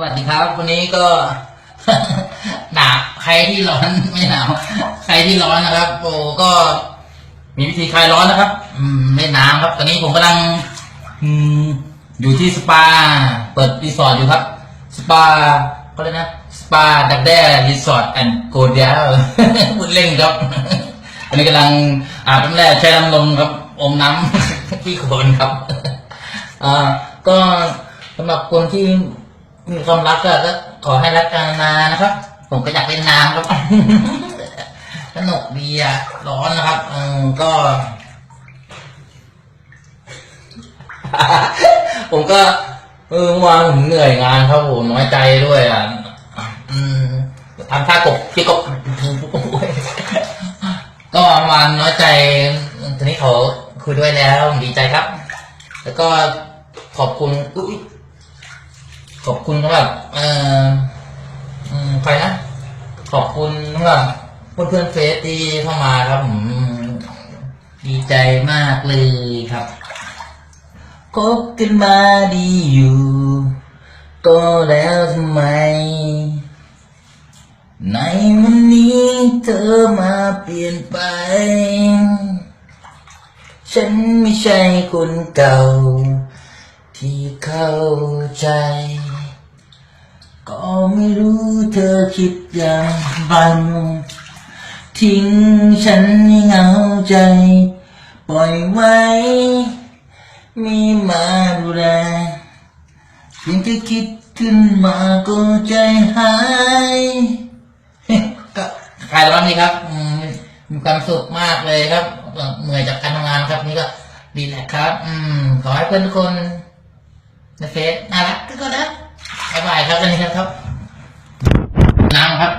สวัสดีครับ วันนี้ก็หนาวใครที่ร้อนไม่หนาวใครที่ร้อนนะครับโอ้ก็มีวิธีคลายร้อนนะครับ อืมเล่นน้ำครับ ตอนนี้ผมกำลัง อืม อยู่ที่สปา เปิดรีสอร์ทอยู่ครับ สปาก็เลยนะสปาดักแด้รีสอร์ทแอนด์โกลเดียพูดเล่นครับอันนี้กำลังอาบน้ำแร่ใช้น้ำลมครับอมน้ำที่โคนครับอ่าก็สำหรับคนที่ มีความรักก็ขอให้รักกันนานนะครับ ผมก็อยากเล่นน้ำครับสนุกดีอะร้อนนะครับอืมก็ ผมก็เออเมื่อวานผมเหนื่อยงานครับผมน้อยใจด้วยอะอืมทำท่ากบพี่กบก็ประมาณน้อยใจตอนนี้เขาคุยด้วยแล้วดีใจครับ แล้วก็ขอบคุณอุ๊ย ขอบคุณสำหรับเอ่อใครนะขอบคุณสำหรับเพื่อนเพื่อนเฟซที่เข้ามาครับผมดีใจมากเลยครับคบกันมาดีอยู่ ก็แล้วทำไม ในวันนี้เธอมาเปลี่ยนไป ฉันไม่ใช่คนเก่า ที่เข้าใจ ก็ไม่รู้เธอคิดอย่างไรทิ้งฉันให้เหงาใจ ปล่อยไว้ มีมาดูแลเพียงแค่คิดขึ้นมาก็ใจหายก็คลายร้อนดีครับมมีความสุขมากเลยครับเหนื่อยจากการทำงานครับนี่ก็ดีแหละครับ อืมขอให้เพื่อนทุกคนในเฟซน่ารักทุกคนนะ บ๊ายบายครับวันนี้ครับ น้ำครับ